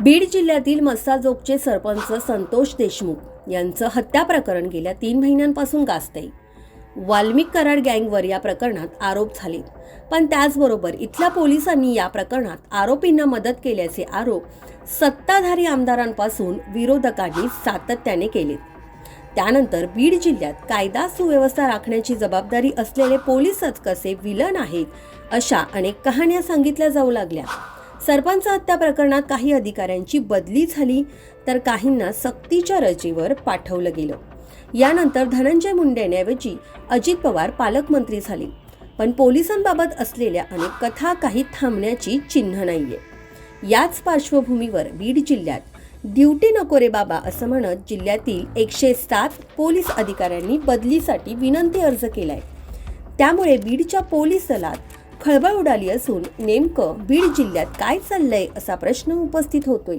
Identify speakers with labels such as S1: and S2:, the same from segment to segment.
S1: बीड जिल्ह्यातील मस्साजोगचे सरपंच संतोष देशमुख यांचं हत्या प्रकरण गेल्या तीन महिन्यांपासून गाजतंय. वाल्मिक कराड गँगवर या प्रकरणात आरोप झाले. पण त्याचबरोबर इथल्या पोलिसांनी या प्रकरणात आरोपींना मदत केल्याचे आरोप सत्ताधारी आमदारांपासून विरोधकांनी सातत्याने केले. त्यानंतर बीड जिल्ह्यात कायदा सुव्यवस्था राखण्याची जबाबदारी असलेले पोलीसच कसे विलन आहेत अशा अनेक कहाण्या सांगितल्या जाऊ लागल्या. सरपंच हत्या प्रकरणात काही अधिकाऱ्यांची बदली झाली तर काहींना सक्तीच्या रजेवर पाठवलं गेलं. यानंतर धनंजय मुंडेंऐवजी अजित पवार पालकमंत्री झाले. पण पोलिसांबाबत असलेल्या अनेक कथा काही थांबण्याची चिन्ह नाहीये. याच पार्श्वभूमीवर बीड जिल्ह्यात ड्युटी नको रे बाबा असं म्हणत जिल्ह्यातील एकशे सात पोलीस अधिकाऱ्यांनी बदलीसाठी विनंती अर्ज केलाय. त्यामुळे बीडच्या पोलीस दलात खळबळ उडाली असून नेमकं बीड जिल्ह्यात काय चाललंय असा प्रश्न उपस्थित होतोय.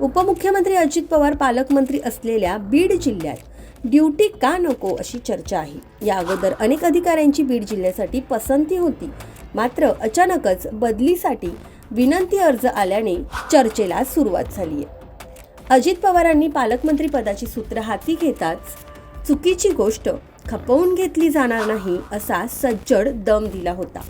S1: उपमुख्यमंत्री अजित पवार पालकमंत्री असलेल्या बीड जिल्ह्यात ड्युटी का नको अशी चर्चा आहे. या अगोदर अनेक अधिकाऱ्यांची बीड जिल्ह्यासाठी पसंती होती. मात्र अचानकच बदलीसाठी विनंती अर्ज आल्याने चर्चेला सुरुवात झाली आहे अजित पवारांनी पालकमंत्री पदाची सूत्र हाती घेताच चुकीची गोष्ट खपवून घेतली जाणार नाही असा सज्जड दम दिला होता.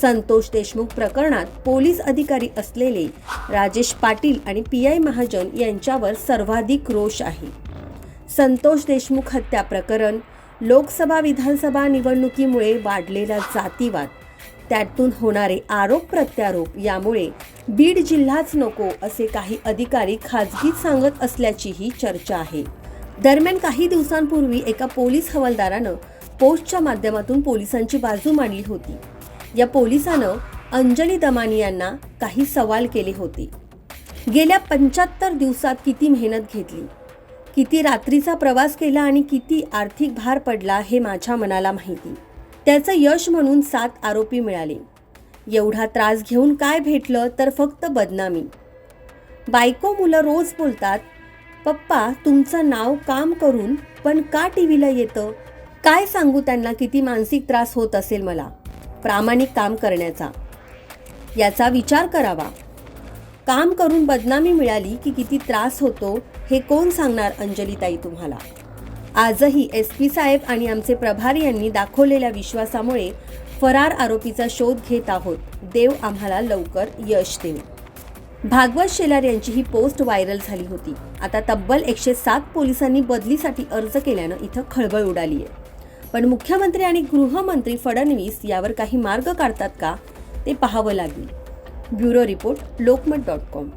S1: संतोष देशमुख प्रकरणात पोलीस अधिकारी असलेले राजेश पाटील आणि पी आय महाजन यांच्यावर सर्वाधिक रोष आहे. संतोष देशमुख हत्या प्रकरण लोकसभा विधानसभा निवडणुकीमुळे वाढलेला जातीवाद त्यातून होणारे आरोप प्रत्यारोप यामुळे बीड जिल्हाच नको असे काही अधिकारी खाजगीत सांगत असल्याचीही चर्चा आहे. दरम्यान काही दिवसांपूर्वी एका पोलीस हवालदारानं पोस्टच्या माध्यमातून पोलिसांची बाजू मांडली होती. या पोलिसानं अंजली दमानी यांना काही सवाल केले होते. गेल्या पंच्याहत्तर दिवसात किती मेहनत घेतली? किती रात्रीचा प्रवास केला आणि किती आर्थिक भार पडला हे माझ्या मनाला माहिती. त्याचं यश म्हणून सात आरोपी मिळाले. एवढा त्रास घेऊन काय भेटलं तर फक्त बदनामी. बायको मुलं रोज बोलतात पप्पा तुमचं नाव काम करून पण का टी व्हीला येतं? काय सांगू त्यांना किती मानसिक त्रास होत असेल मला? प्रामाणिक काम करण्याचा. याचा विचार करावा. काम करून बदनामी मिळाली की किती त्रास होतो हे कोण सांगणार अंजलीताई तुम्हाला? आजही एस पी साहेब आणि आमचे प्रभारी यांनी दाखवलेल्या विश्वासामुळे फरार आरोपीचा शोध घेत आहोत. देव आम्हाला लवकर यश देऊ भागवत शेलार यांची ही पोस्ट व्हायरल झाली होती. आता तब्बल एकशे सात पोलिसांनी बदलीसाठी अर्ज केल्यानं इथं खळबळ उडाली आहे पण मुख्यमंत्री आणि गृहमंत्री फडणवीस यावर काही मार्ग काढतात का ते पाहावं लागेल. Bureau report Lokmat dot com.